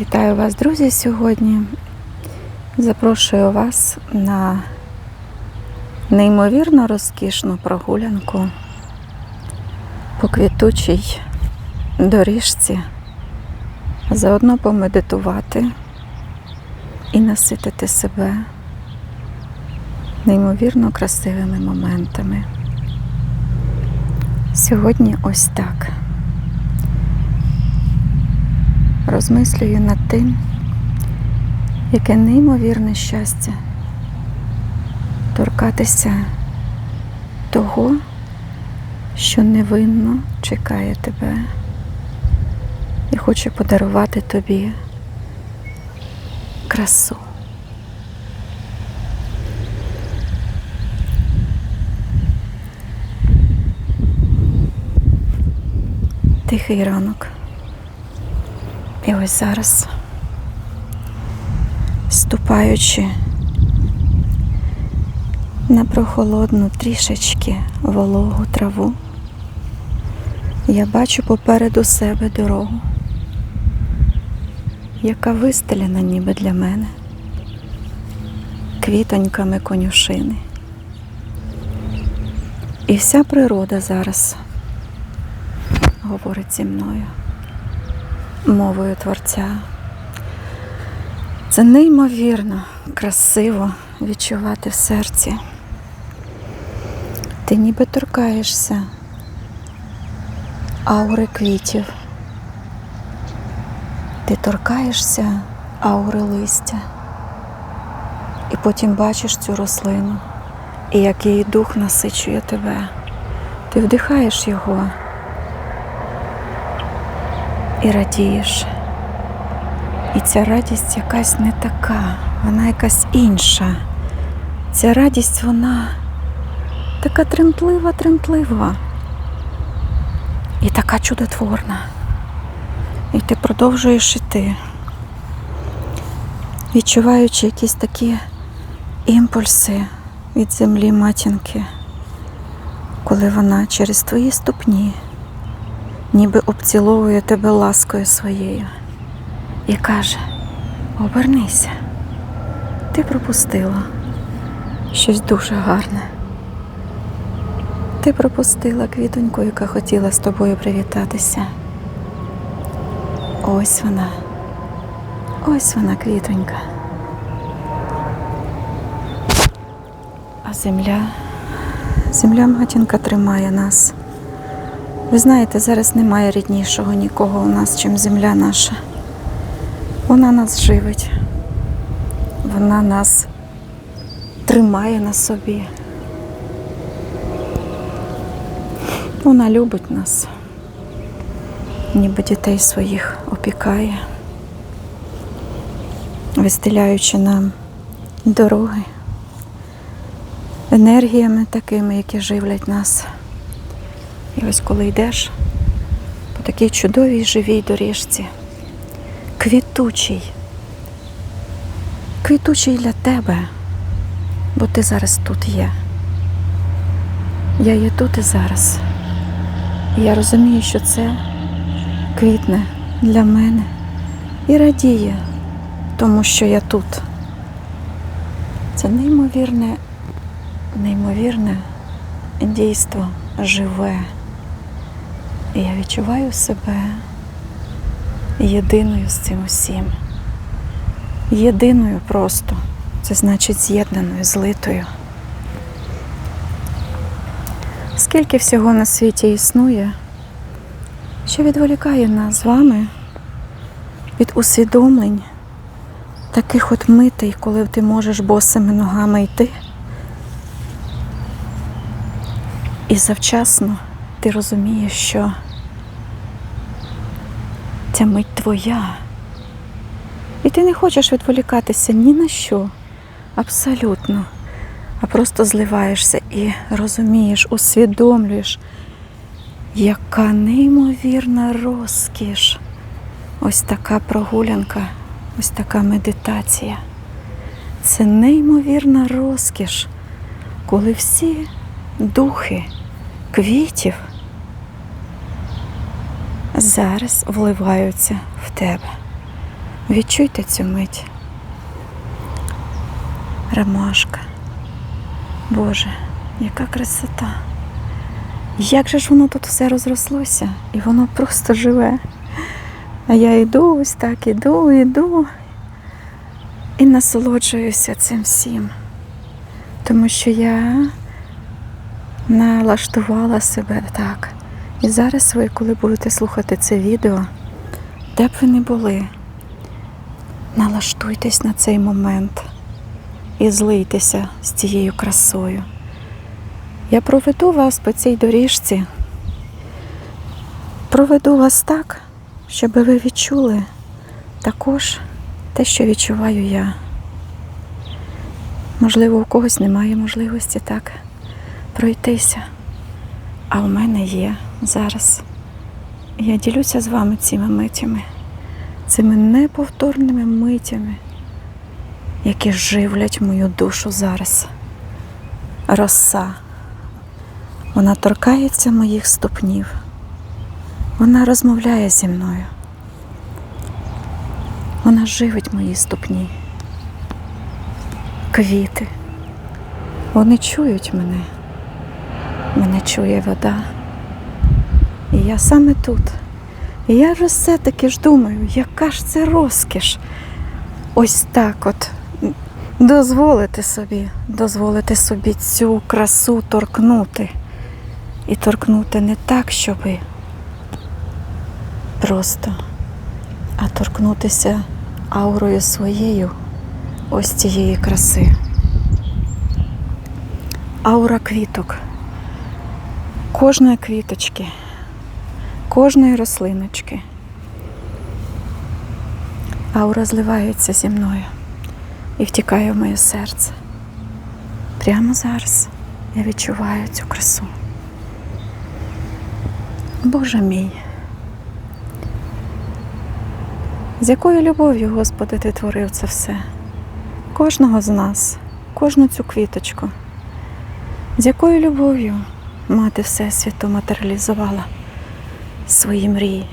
Вітаю вас, друзі, сьогодні. Запрошую вас на неймовірно розкішну прогулянку по квітучій доріжці, заодно помедитувати і наситити себе неймовірно красивими моментами. Сьогодні ось так. Розмислюю над тим, яке неймовірне щастя торкатися того, що невинно чекає тебе і хоче подарувати тобі красу. Тихий ранок. Ось зараз, ступаючи на прохолодну трішечки вологу траву, я бачу попереду себе дорогу, яка вистелена ніби для мене квітоньками конюшини. І вся природа зараз говорить зі мною мовою Творця. Це неймовірно красиво відчувати в серці. Ти ніби торкаєшся аури квітів. Ти торкаєшся аури листя. І потім бачиш цю рослину, і як її дух насичує тебе. Ти вдихаєш його і радієш. І ця радість якась не така, вона якась інша. Ця радість, вона така тремтлива, тремтлива і така чудотворна. І ти продовжуєш іти, відчуваючи якісь такі імпульси від землі матінки, коли вона через твої ступні ніби обціловує тебе ласкою своєю і каже: обернися, ти пропустила щось дуже гарне. Ти пропустила квітоньку, яка хотіла з тобою привітатися. Ось вона, ось вона, квітонька. А земля, земля матінка тримає нас. Ви знаєте, зараз немає ріднішого нікого у нас, чим земля наша. Вона нас живить, вона нас тримає на собі. Вона любить нас, ніби дітей своїх опікає, вистеляючи нам дороги енергіями такими, які живлять нас. І ось коли йдеш по такій чудовій живій доріжці, квітучий, квітучий для тебе, бо ти зараз тут є. Я є тут і зараз. І я розумію, що це квітне для мене і радіє, тому що я тут. Це неймовірне, неймовірне дійство живе. І я відчуваю себе єдиною з цим усім. Єдиною просто. Це значить з'єднаною, злитою. Скільки всього на світі існує, що відволікає нас з вами від усвідомлень таких от митей, коли ти можеш босими ногами йти. І завчасно ти розумієш, що ця мить твоя. І ти не хочеш відволікатися ні на що. Абсолютно. А просто зливаєшся і розумієш, усвідомлюєш, яка неймовірна розкіш. Ось така прогулянка, ось така медитація. Це неймовірна розкіш, коли всі духи квітів зараз вливаються в тебе. Відчуйте цю мить. Ромашка. Боже, яка красота. Як же ж воно тут все розрослося, і воно просто живе. А я йду ось так, іду, іду і насолоджуюся цим всім. Тому що я налаштувала себе так. І зараз ви, коли будете слухати це відео, де б ви не були, налаштуйтесь на цей момент і злийтеся з цією красою. Я проведу вас по цій доріжці, проведу вас так, щоб ви відчули також те, що відчуваю я. Можливо, у когось немає можливості так пройтися, а в мене є зараз. Я ділюся з вами цими митями, цими неповторними митями, які живлять мою душу зараз. Роса. Вона торкається моїх ступнів. Вона розмовляє зі мною. Вона живить мої ступні. Квіти. Вони чують мене. Мене чує вода. Я саме тут. І я вже все-таки ж думаю, яка ж це розкіш. Ось так от дозволити собі, дозволити собі цю красу торкнути. І торкнути не так, щоби просто, а торкнутися аурою своєю ось цієї краси. Аура квіток. Кожної квіточки, кожної рослиночки. Аура зливається зі мною і втікає в моє серце. Прямо зараз я відчуваю цю красу. Боже мій. З якою любов'ю, Господи, Ти творив це все? Кожного з нас, кожну цю квіточку. З якою любов'ю мати Всесвіту матеріалізувала свої мрії.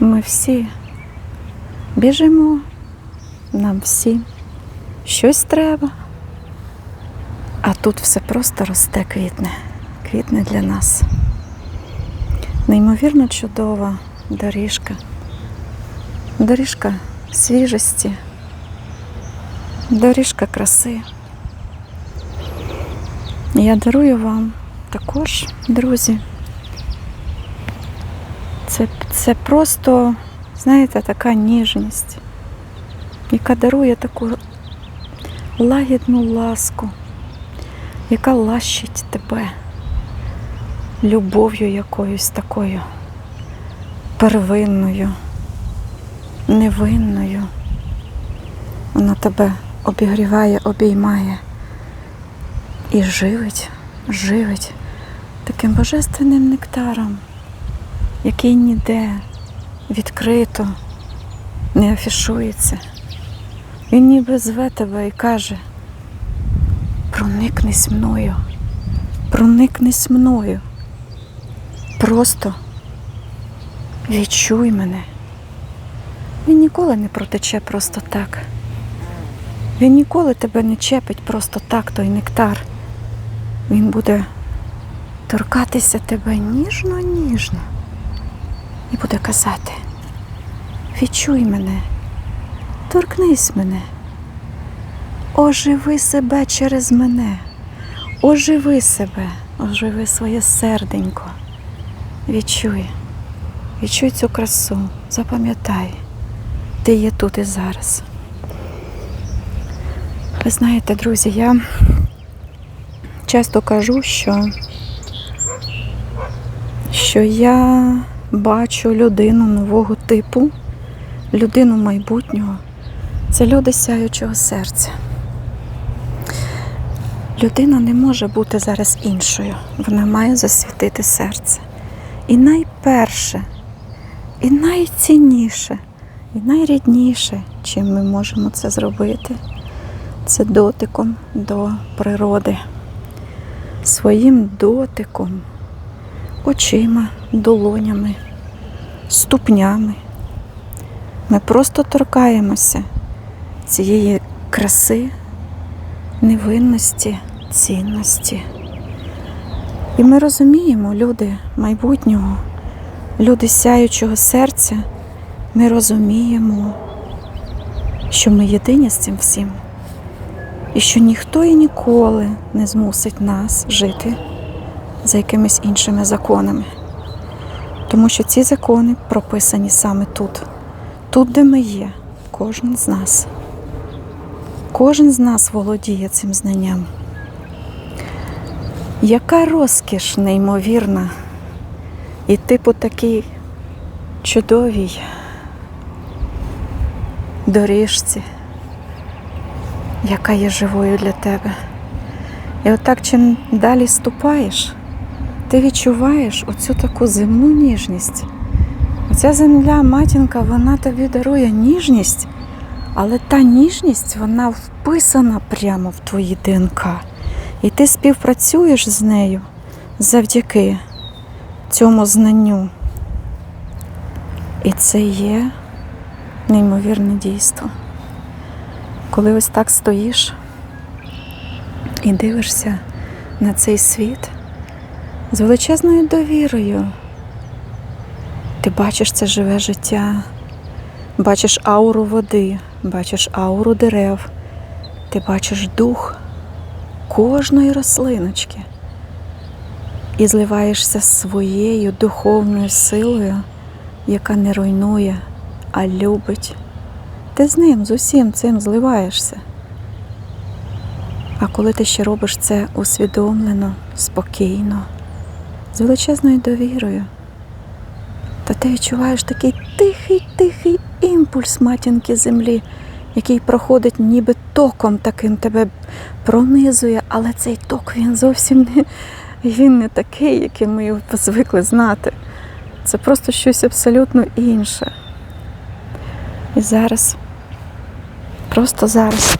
Ми всі біжимо, нам всі щось треба. А тут все просто росте квітне, квітне для нас. Неймовірно чудова доріжка. Доріжка свіжості, доріжка краси. Я дарую вам також, друзі. Це, це просто, знаєте, така ніжність, яка дарує таку лагідну ласку яка лащить тебе любов'ю якоюсь такою первинною, невинною. Вона тебе обігріває, обіймає і живить, живить таким божественним нектаром, який ніде відкрито не афішується. Він ніби зве тебе і каже, проникнись мною, проникнись мною. Просто відчуй мене. Він ніколи не протече просто так. Він ніколи тебе не чепить просто так, той нектар. Він буде торкатися тебе ніжно-ніжно і буде казати, відчуй мене, торкнись мене. Оживи себе через мене. Оживи себе, оживи своє серденько. Відчуй, відчуй цю красу, запам'ятай, ти є тут і зараз. Ви знаєте, друзі, я часто кажу, що, що я бачу людину нового типу, людину майбутнього. Це люди сяючого серця. Людина не може бути зараз іншою. Вона має засвітити серце. І найперше, і найцінніше, і найрідніше, чим ми можемо це зробити, це дотиком до природи. Своїм дотиком, очима долонями, ступнями. Ми просто торкаємося цієї краси, невинності, цінності. І ми розуміємо, люди майбутнього, люди сяючого серця, ми розуміємо, що ми єдині з цим всім, і що ніхто і ніколи не змусить нас жити за якимись іншими законами. Тому що ці закони прописані саме тут, тут, де ми є, кожен з нас. Кожен з нас володіє цим знанням. Яка розкіш неймовірна, і ти по такій чудовій доріжці, яка є живою для тебе. І отак, чим далі ступаєш, ти відчуваєш оцю таку земну ніжність. Оця земля, матінка, вона тобі дарує ніжність, але та ніжність, вона вписана прямо в твої ДНК. І ти співпрацюєш з нею завдяки цьому знанню. І це є неймовірне дійство. Коли ось так стоїш і дивишся на цей світ з величезною довірою, ти бачиш це живе життя, бачиш ауру води, бачиш ауру дерев, ти бачиш дух кожної рослиночки і зливаєшся своєю духовною силою, яка не руйнує, а любить. Ти з ним, з усім цим зливаєшся. А коли ти ще робиш це усвідомлено, спокійно, з величезною довірою, то ти відчуваєш такий тихий-тихий імпульс матінки землі, який проходить ніби током таким тебе пронизує, але цей ток він зовсім не, він не такий, який ми його звикли знати. Це просто щось абсолютно інше. І зараз, просто зараз,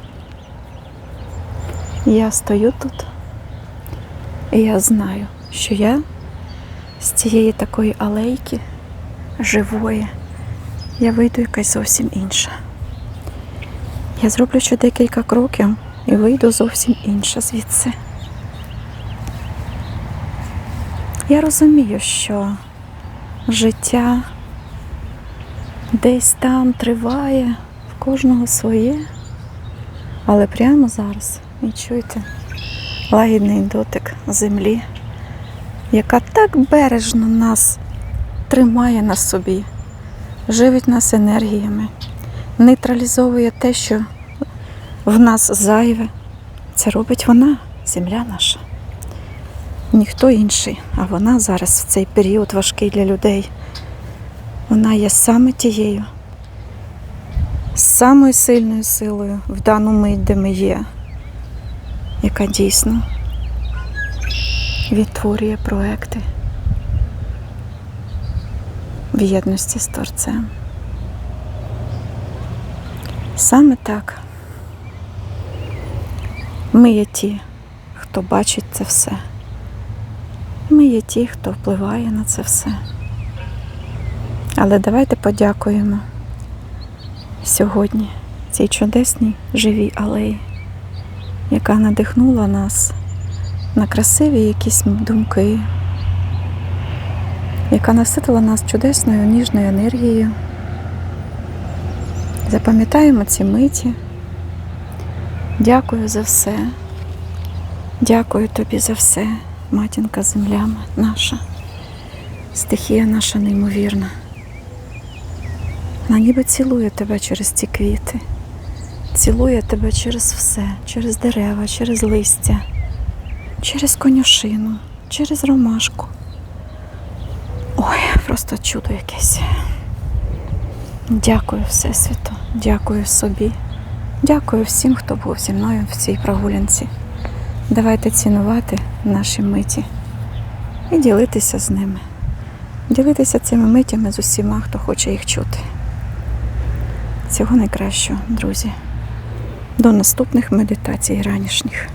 я стою тут, і я знаю, що я з цієї такої алейки живої, я вийду якась зовсім інша. Я зроблю ще декілька кроків і вийду зовсім інша звідси. Я розумію, що життя десь там триває, кожного своє, але прямо зараз відчуйте лагідний дотик землі, яка так бережно нас тримає на собі, живить нас енергіями, нейтралізовує те, що в нас зайве. Це робить вона, земля наша. Ніхто інший, а вона зараз в цей період важкий для людей. Вона є саме тією, самою сильною силою в дану мить, де ми є, яка дійсно відтворює проекти в єдності з Творцем. Саме так. Ми є ті, хто бачить це все. Ми є ті, хто впливає на це все. Але давайте подякуємо сьогодні цій чудесній живій алеї, яка надихнула нас на красиві якісь думки, яка наситила нас чудесною ніжною енергією. Запам'ятаємо ці миті. Дякую за все. Дякую тобі за все, матінка земля наша, стихія наша неймовірна. Вона ніби цілує тебе через ці квіти, цілує тебе через все, через дерева, через листя, через конюшину, через ромашку. Ой, просто чудо якесь. Дякую Всесвіту, дякую собі. Дякую всім, хто був зі мною в цій прогулянці. Давайте цінувати наші миті і ділитися з ними. Ділитися цими митями з усіма, хто хоче їх чути. Всього найкращого, друзі. До наступних медитацій ранішніх.